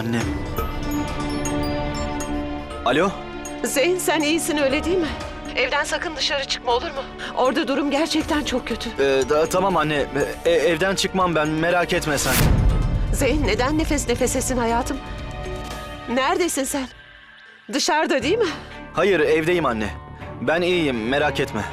Annem. Alo? Zeyn sen iyisin öyle değil mi? Evden sakın dışarı çıkma olur mu? Orada durum gerçekten çok kötü. Ee, da- tamam anne. E- evden çıkmam ben. Merak etme sen. Zeyn neden nefes nefesesin hayatım? Neredesin sen? Dışarıda değil mi? Hayır evdeyim anne. Ben iyiyim. Merak etme.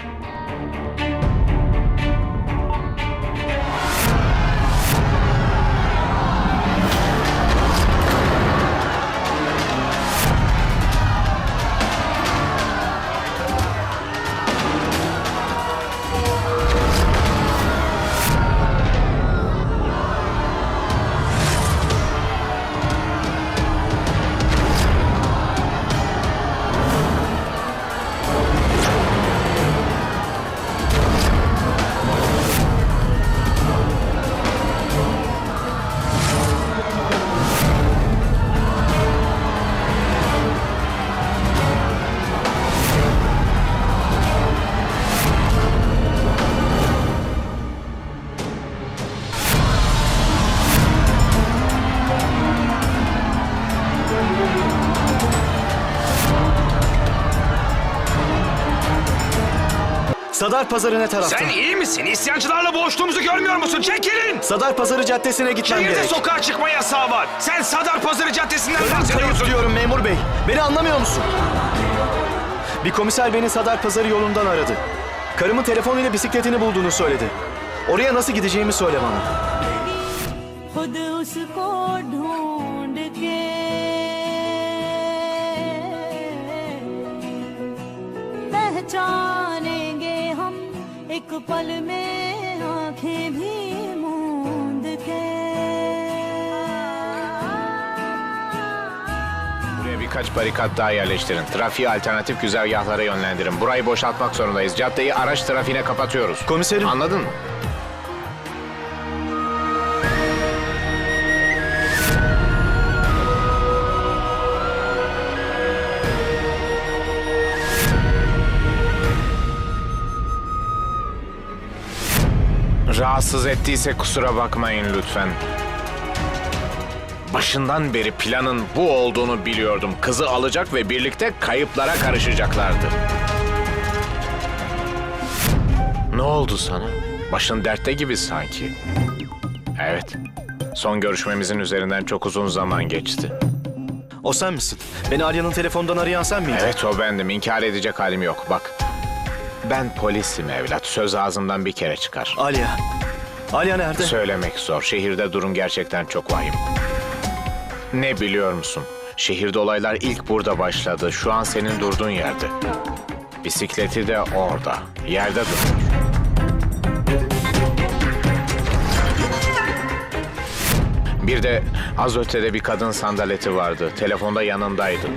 Sadar Pazarı ne tarafta? Sen iyi misin? İsyancılarla boğuştuğumuzu görmüyor musun? Çekilin! Sadar Pazarı Caddesi'ne gitmem Şehirde gerek. sokağa çıkma yasağı var. Sen Sadar Pazarı Caddesi'nden Ölüm kayıp bahsediyorsun. diyorum memur bey. Beni anlamıyor musun? Bir komiser beni Sadar Pazarı yolundan aradı. Karımın telefonuyla bisikletini bulduğunu söyledi. Oraya nasıl gideceğimi söyle bana. खुद उसको ढूंढ के पहचानेंगे हम एक पल में आंखें भी मूंद के Buraya birkaç barikat daha yerleştirin. Trafiği alternatif güzergahlara yönlendirin. Burayı boşaltmak zorundayız. Caddeyi araç trafiğine kapatıyoruz. Komiserim. Anladın mı? Rahatsız ettiyse kusura bakmayın lütfen. Başından beri planın bu olduğunu biliyordum. Kızı alacak ve birlikte kayıplara karışacaklardı. Ne oldu sana? Başın dertte gibi sanki. Evet. Son görüşmemizin üzerinden çok uzun zaman geçti. O sen misin? Beni Alya'nın telefondan arayan sen miydin? Evet o bendim. İnkar edecek halim yok. Bak. Ben polisim evlat. Söz ağzımdan bir kere çıkar. Alya. Alya nerede? Söylemek zor. Şehirde durum gerçekten çok vahim. Ne biliyor musun? Şehirde olaylar ilk burada başladı. Şu an senin durduğun yerde. Bisikleti de orada. Yerde duruyor. Bir de az ötede bir kadın sandaleti vardı. Telefonda yanındaydı.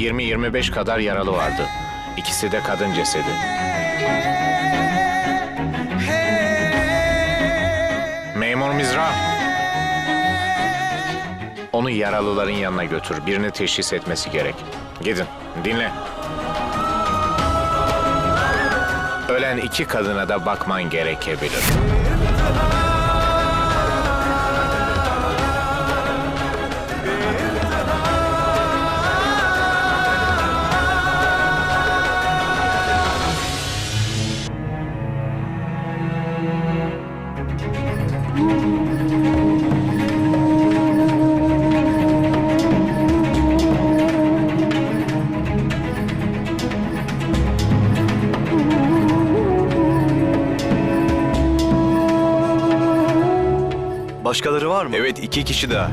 20-25 kadar yaralı vardı. İkisi de kadın cesedi. Memur Mizra. Onu yaralıların yanına götür. Birini teşhis etmesi gerek. Gidin, dinle. Ölen iki kadına da bakman gerekebilir. Başkaları var mı? Evet iki kişi daha.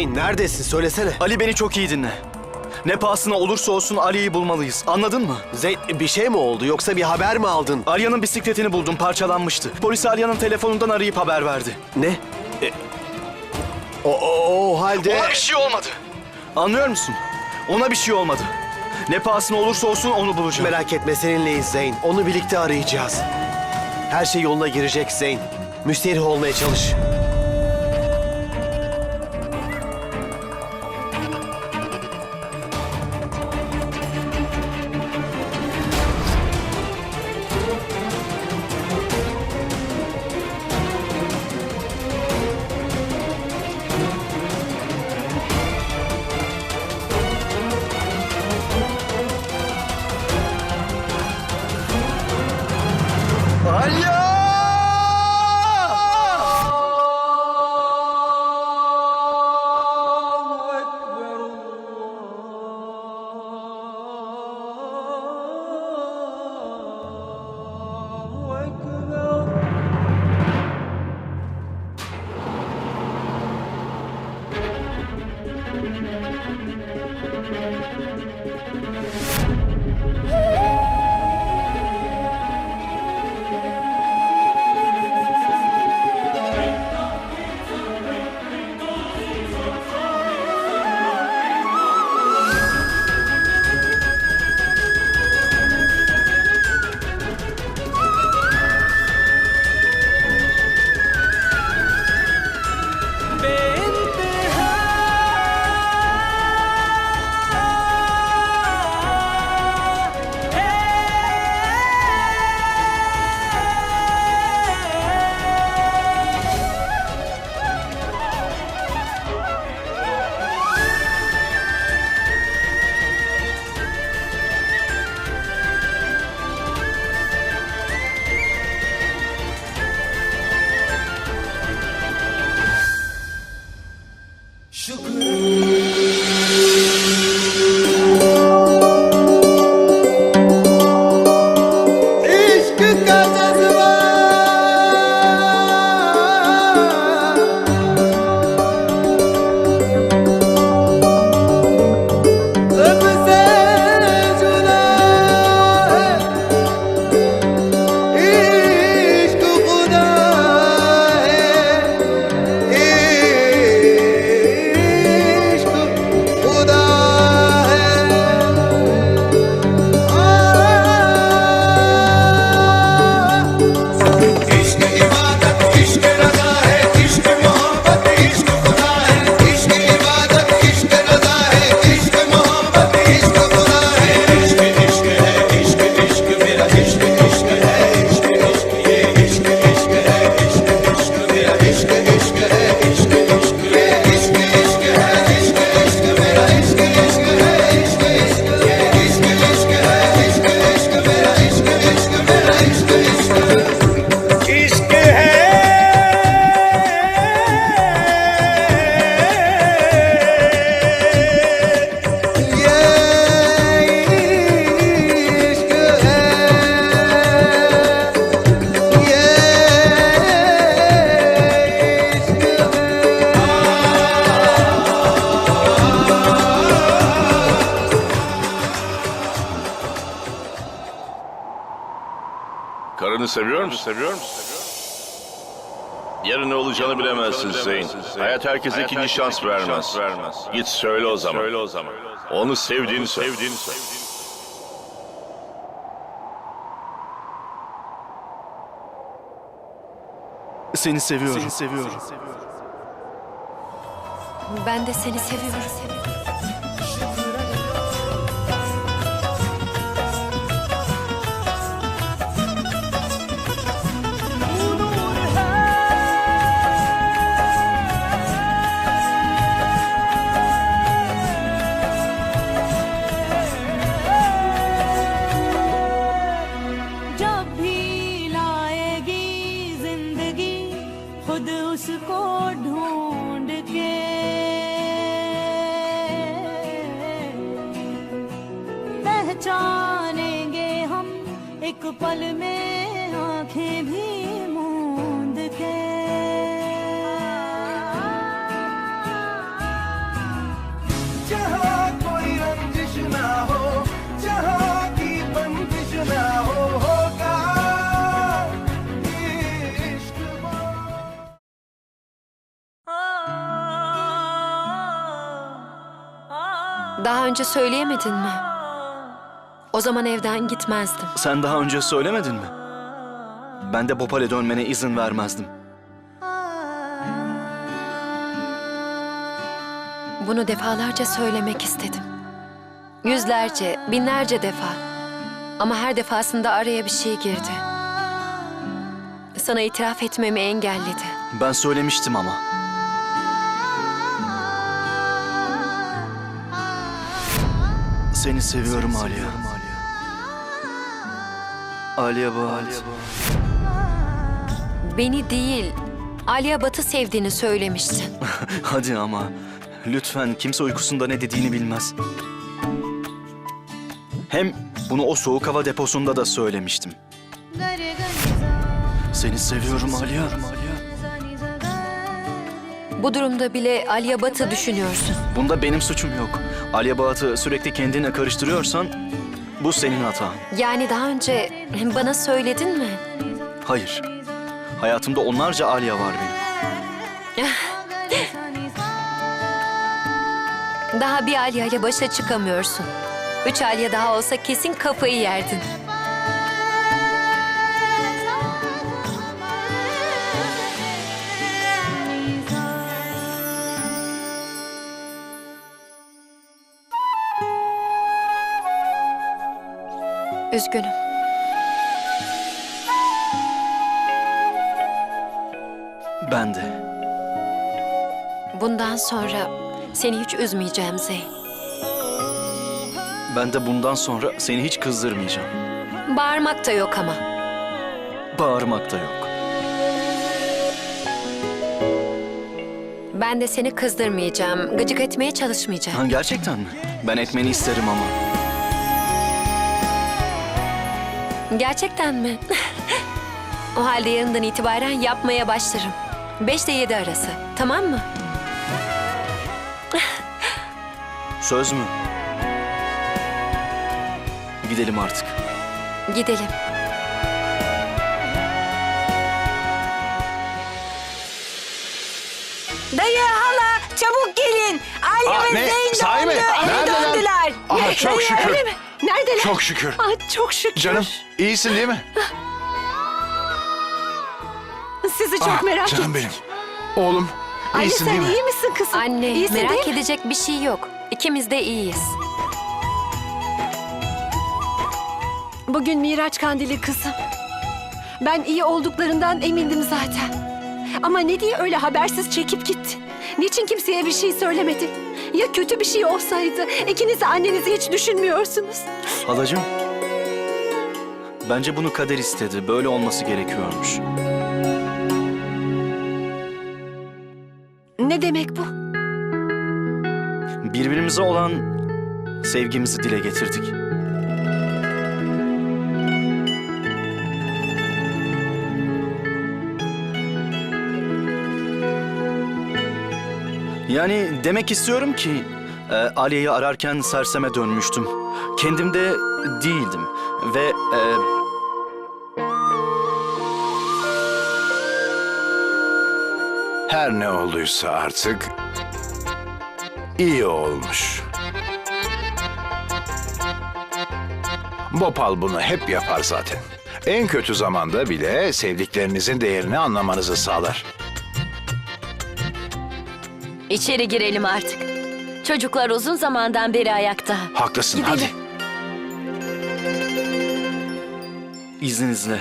Zeyn neredesin söylesene. Ali beni çok iyi dinle. Ne pahasına olursa olsun Ali'yi bulmalıyız. Anladın mı? Zeyn bir şey mi oldu yoksa bir haber mi aldın? Alya'nın bisikletini buldum, parçalanmıştı. Polis Alya'nın telefonundan arayıp haber verdi. Ne? E, o, o, o halde... Ona bir şey olmadı. Anlıyor musun? Ona bir şey olmadı. Ne pahasına olursa olsun onu bulacağım. Merak etme seninleyiz Zeyn. Onu birlikte arayacağız. Her şey yoluna girecek Zeyn. Müsterih olmaya çalış. Seviyor musun? Yarın ne olacağını bilemezsin Zeyn. Hayat herkese ikinci şans vermez. Git söyle o zaman. Söyle o zaman. Onu sevdiğini söyle. Sevdiğini söyle. Seni seviyorum. Seni seviyorum. Ben de seni seviyorum. Daha önce söyleyemedin mi? O zaman evden gitmezdim. Sen daha önce söylemedin mi? Ben de Bhopal'e dönmene izin vermezdim. Bunu defalarca söylemek istedim. Yüzlerce, binlerce defa. Ama her defasında araya bir şey girdi. Sana itiraf etmemi engelledi. Ben söylemiştim ama. Seni seviyorum Aliye. Aliye Bat. Beni değil, Aliye Bat'ı sevdiğini söylemiştin. Hadi ama. Lütfen kimse uykusunda ne dediğini bilmez. Hem bunu o soğuk hava deposunda da söylemiştim. Seni seviyorum Aliye. Bu durumda bile Aliye Bat'ı düşünüyorsun. Bunda benim suçum yok. Alya Bağat'ı sürekli kendine karıştırıyorsan bu senin hatan. Yani daha önce bana söyledin mi? Hayır. Hayatımda onlarca Alya var benim. Daha bir Alya ile başa çıkamıyorsun. Üç Alya daha olsa kesin kafayı yerdin. Üzgünüm. Ben de. Bundan sonra seni hiç üzmeyeceğim Zeyn. Ben de bundan sonra seni hiç kızdırmayacağım. Bağırmak da yok ama. Bağırmak da yok. Ben de seni kızdırmayacağım, gıcık etmeye çalışmayacağım. Ha, gerçekten mi? Ben etmeni isterim ama. Gerçekten mi? o halde yarından itibaren yapmaya başlarım. Beş ile yedi arası, tamam mı? Söz mü? Gidelim artık. Gidelim. Dayı hala çabuk gelin. Alya Aa, ve ne? Zeyn Sahi mi? döndü. Eve Neredeler? döndüler. Aa, çok şükür. Öyle mi? Neredeler? Çok şükür. Ah, çok şükür. Canım iyisin değil mi? Sizi çok Ah, merak Canım ettim. benim. Oğlum Anne iyisin sen değil mi? iyi misin kızım? Anne, İyisin merak değil mi? edecek bir şey yok. İkimiz de iyiyiz. Bugün Miraç Kandili kızım. Ben iyi olduklarından emindim zaten. Ama ne diye öyle habersiz çekip gitti? Niçin kimseye bir şey söylemedi? Ya kötü bir şey olsaydı? İkiniz de annenizi hiç düşünmüyorsunuz. Halacığım. Bence bunu kader istedi. Böyle olması gerekiyormuş. Ne demek bu? Birbirimize olan sevgimizi dile getirdik. Yani demek istiyorum ki e, Aliye'yi ararken serseme dönmüştüm. Kendimde değildim ve e, Her ne olduysa artık iyi olmuş. Bopal bunu hep yapar zaten. En kötü zamanda bile sevdiklerinizin değerini anlamanızı sağlar. İçeri girelim artık. Çocuklar uzun zamandan beri ayakta. Haklısın Gidelim. hadi. izninizle